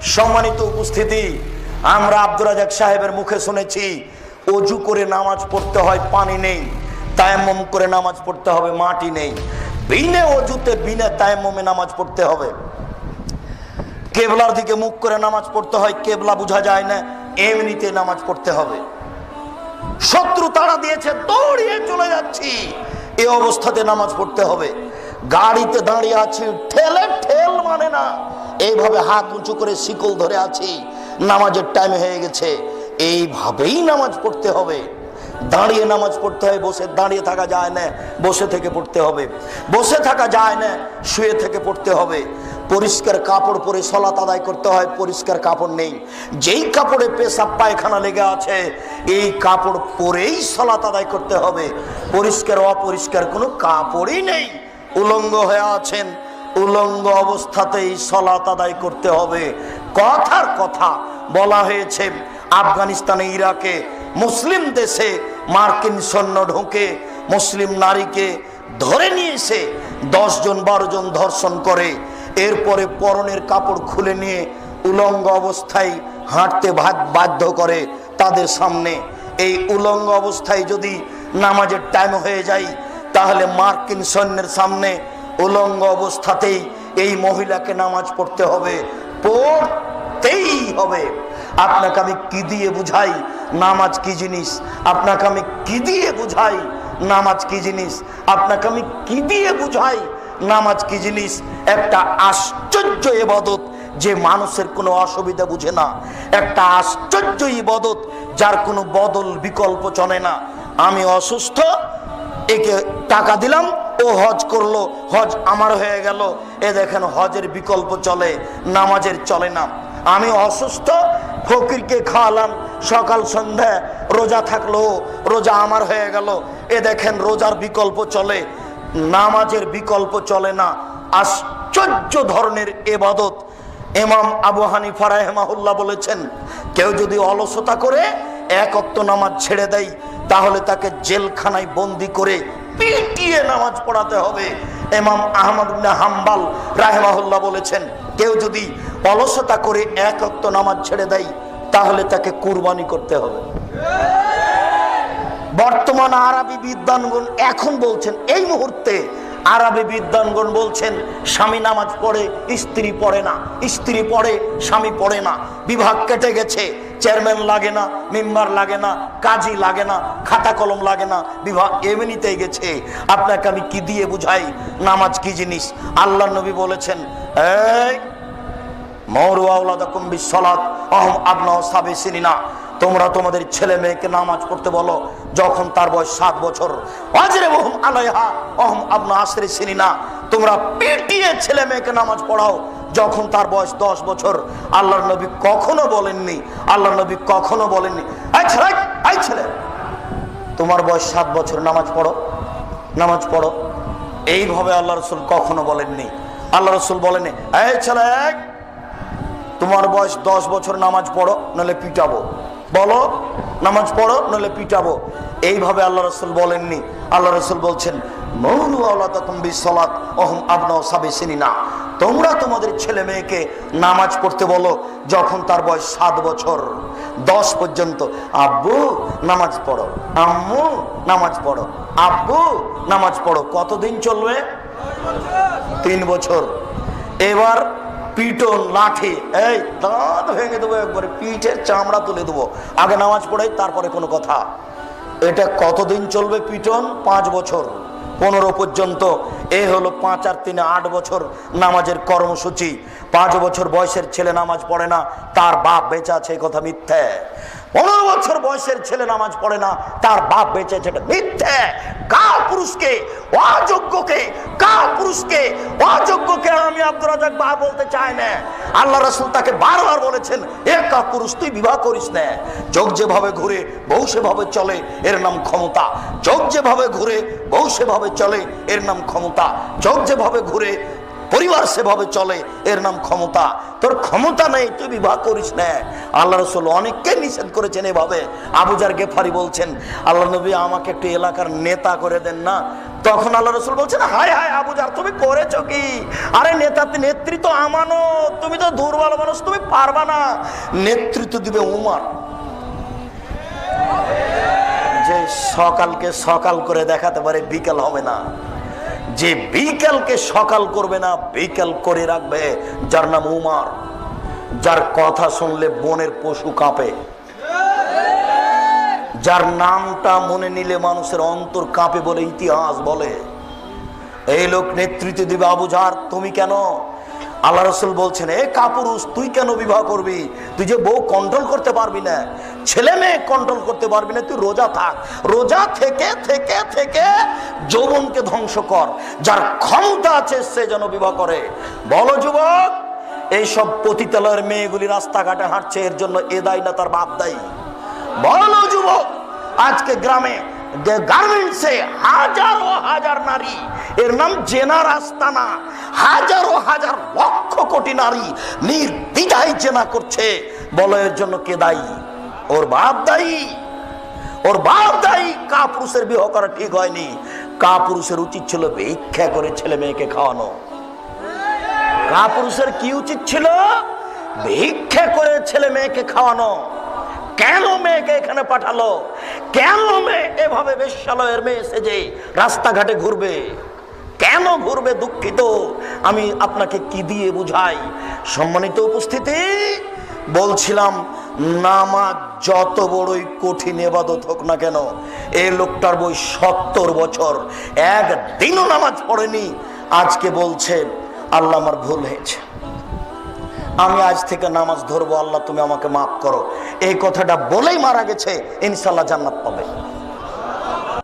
সম্মানিত উপস্থিতি, আমরা আব্দুর রাজাক সাহেবের মুখে শুনেছি, অজু করে নামাজ পড়তে হয়, পানি নেই, তায়াম্মম করে নামাজ পড়তে হবে, মাটি নেই। বিনে অজুতে, বিনে তায়াম্মমে নামাজ পড়তে হবে। কেবলার দিকে মুখ করে নামাজ পড়তে হয়, কেবলা বোঝা যায় না, এমনিতে নামাজ পড়তে হবে। শত্রু তারা দিয়েছে, দৌড়িয়ে চলে যাচ্ছি। এ অবস্থাতে নামাজ পড়তে হবে। গাড়িতে দাঁড়িয়ে আছি, ঠেলে ঠেল মানে না। এইভাবে হাত উঁচু করে শিকল ধরে আছি। নামাজের টাইম হয়ে গেছে। এইভাবেই নামাজ পড়তে হবে। দাঁড়িয়ে নামাজ পড়তে হয়, বসে দাঁড়িয়ে থাকা যায় না, বসে থেকে পড়তে হবে। বসে থাকা যায় না, শুয়ে থেকে পড়তে হবে। পরিষ্কার কাপড় পরে সলাত আদায় করতে হয়, পরিষ্কার কাপড় নেই। যেই কাপড়ে পেশাব, পায়খানা লেগে আছে, এই কাপড় পরেই সলাত আদায় করতে হবে। পরিষ্কার, অপরিষ্কার কোনো কাপড়ই নেই। উলঙ্গ হয়ে আছেন। উলঙ্গ অবস্থাতেই সলাত আদায় করতে হবে। কথার কথা বলা হয়েছে, আফগানিস্তানে ইরাকে মুসলিম দেশে মার্কিন সৈন্য ঢোকে মুসলিম নারীকে ধরে নিয়ে এসে দশ জন, বারো জন ধর্ষণ করে, এরপরে পরনের কাপড় খুলে নিয়ে উলঙ্গ অবস্থায় হাঁটতে বাধ্য করে তাদের সামনে। এই উলঙ্গ অবস্থায় যদি নামাজের টাইম হয়ে যায়, তাহলে মার্কিন সৈন্যের সামনে উলঙ্গ অবস্থাতেই এই মহিলাকে নামাজ পড়তে হবে, পড়তেই হবে। আপনাকে আমি কি দিয়ে বুঝাই? নামাজ কি জিনিস? আপনাকে আমি কি দিয়ে বুঝাই? নামাজ কি জিনিস? আপনাকে আমি কি দিয়ে বুঝাই? নামাজ কি জিনিস? একটা আশ্চর্য এবাদত যে মানুষের কোনো অসুবিধা বুঝে না। একটা আশ্চর্য ইবাদত যার কোনো বদল বিকল্প চলে না। আমি অসুস্থ, একে টাকা দিলাম ও হজ করল, হজ আমার হয়ে গেল। এ দেখেন, হজের বিকল্প চলে, নামাজের চলে না। আমি অসুস্থ, ফকিরকে খাওয়ালাম, সকাল, সন্ধ্যা রোজা থাকল, রোজা আমার হয়ে গেল। এ দেখেন, রোজার বিকল্প চলে, নামাজের বিকল্প চলে না। আশ্চর্য ধরনের এবাদত। এমাম আবু হানিফা রাহেমাহুল্লাহ বলেছেন, কেউ যদি অলসতা করে, এক অক্ত নামাজ ছেড়ে দেয়, তাহলে তাকে জেলখানায় বন্দি করে পিটিয়ে নামাজ পড়াতে হবে। এমাম আহমদ হাম্বাল রাহেমাহুল্লাহ বলেছেন, কেউ যদি অলসতা করে এক অক্ত নামাজ ছেড়ে দেয়, তাহলে তাকে কুরবানি করতে হবে। বর্তমান আরবি বিদ্বানগণ এখন বলছেন, এই মুহূর্তে আরবি বিদ্বানগণ বলছেন, স্বামী নামাজ পড়ে, স্ত্রী পড়ে না, স্ত্রী পড়ে, স্বামী পড়ে না, বিভাগ কেটে গেছে। চেয়ারম্যান লাগে না, মেম্বার লাগে না, কাজী লাগে না, খাতা কলম লাগে না, বিভাগ এমনিতেই গেছে। আপনাকে আমি কি দিয়ে বুঝাই? নামাজ কি জিনিস? আল্লাহ নবী বলেছেন, এই তোমরা তোমাদের ছেলে মেয়েকে নামাজ পড়তে বলো, যখন তার বয়স সাত বছর। আলাইহা অহম আবনা আসরে সিনিনা। তোমরা পিটিয়ে ছেলে মেয়েকে নামাজ পড়াও। যখন তার বয়স দশ বছর, আল্লাহর নবী কখনো বলেননি, আল্লাহর নবী কখনো বলেননি ছেলে ছেলে, তোমার বয়স সাত বছর, নামাজ পড়ো নামাজ পড়ো। এইভাবে আল্লাহ রসুল কখনো বলেননি। আল্লাহ রসুল বলেনি এই ছেলে, তোমার বয়স দশ বছর, নামাজ পড়ো নাহলে পিটাবো। বলো, নামাজ পড়ো নাহলে পিটাবো। এইভাবে আল্লাহ রসুল বলেননি। আল্লাহ রসুল বলছেন তোমরা তোমাদের ছেলে মেয়েকে নামাজ পড়তে বলো যখন তার বয়স সাত বছর। দশ পর্যন্ত, আব্বু, নামাজ পড়ো। আম্মু, নামাজ পড়ো। আব্বু, নামাজ পড়ো। কতদিন চলবে? তিন বছর। এবার পিটন, লাঠি, এই দাঁত ভেঙে দেবো একবারে, পিঠের চামড়া তুলে দেবো। আগে নামাজ পড়াই, তারপরে কোনো কথা। এটা কতদিন চলবে পিটন? পাঁচ বছর। পনেরো পর্যন্ত। এ হলো পাঁচ আর তিনে আট বছর নামাজের কর্মসূচি। পাঁচ বছর বয়সের ছেলে নামাজ পড়ে না, তার বাপ বেঁচে আছে, এই কথা মিথ্যে। পনেরো বছর বয়সের ছেলে নামাজ পড়ে না, তার বাপ বেঁচে আছে, এটা মিথ্যে। কা পুরুষকে, অযোগ্যকে কা পুরুষকে, অযোগ্যকে আমি আব্দুর রাজাক বা বলতে চাই না। আল্লাহ রসুল তাকে বারবার বলেছেন এ পুরুষ, তুই বিবাহ করিস না। যোগ যেভাবে ঘুরে, বউ সেভাবে চলে, এর নাম ক্ষমতা। যোগ যেভাবে ঘুরে, বউ সেভাবে চলে, এর নাম ক্ষমতা। যোগ যেভাবে ঘুরে পরিবার সেভাবে চলে, এর নাম ক্ষমতা। তোর ক্ষমতা নেই, তুই বিবাহ করিস না। আল্লাহ রসুল অনেককে নিষেধ করেছেন এভাবে। আবুজার গেফারি বলছেন, আল্লাহ নবী আমাকে একটু এলাকার নেতা করে দেন না? তখন আল্লাহ রসুল বলছেন, হায় হায় আবুজার তুমি করেছ কি? আরে নেতা নেতৃত্ব আমানো তুমি তো দুর্বল মানুষ, তুমি পারবা না। নেতৃত্ব দিবে উমার। যে সকালকে সকাল করে দেখাতে পারে বিকাল হবে না। যে বিকালকে সকাল করবে না, বিকাল করে রাখবে। যার নাম উমার, যার কথা শুনলে বনের পশু কাঁপে। যার নামটা মনে নিলে মানুষের অন্তর কাঁপে বলে ইতিহাস বলে। এই লোক নেতৃত্ব দিবে আবুজার তুমি কেন? আল্লাহ রসুল বলছেন, এ কাপুরুষ, তুই কেন বিবাহ করবি? তুই যে বউ কন্ট্রোল করতে পারবি না, ছেলে মেয়ে কন্ট্রোল করতে পারবি না, তুই রোজা থাক। রোজা থেকে থেকে থেকে যৌবনকে ধ্বংস কর। যার ক্ষমতা আছে, সে যেন বিবাহ করে। বলো যুবক, এইসব পতিতালয়ের মেয়েগুলি রাস্তাঘাটে হাঁটছে, এর জন্য এ দায় না তার বাপ দায়ী? বলো যুবক, আজকে গ্রামে গার্মেন্টসে হাজারো হাজার নারী এর নাম জেনার আস্তানা। হাজারো হাজার লক্ষ কোটি নারী করছে। বলো, এর জন্য কে দায়ী? ওর ওর বাপ দায়ী। কাপুরুষের বিবাহ করা ঠিক হয়নি। কাপুরুষের উচিত ছিল ভিক্ষা করে ছেলে মেয়েকে খাওয়ানো। কাপুরুষের কি উচিত ছিল? ভিক্ষা করে ছেলে মেয়েকে খাওয়ানো। কেন মেয়েকে এখানে পাঠালো? কেন এভাবে বেশ্যালয়ের মেয়ে সেজে রাস্তাঘাটে ঘুরবে? কেন ঘুরবে দুঃখিত? আমি আপনাকে কি দিয়ে বুঝাই? সম্মানিত উপস্থিতি, বলছিলাম নামাজ যত বড়ই কঠিন এবাদত হোক না কেন এই লোকটার বই সত্তর বছর। একদিনও নামাজ পড়েনি। আজকে বলছে আল্লাহ আমার ভুল হয়েছে। আমি আজ থেকে নামাজ ধরবো, আল্লাহ তুমি আমাকে মাফ করো। এই কথাটা বলেই মারা গেছে ইনশাল্লাহ জান্নাত পাবে।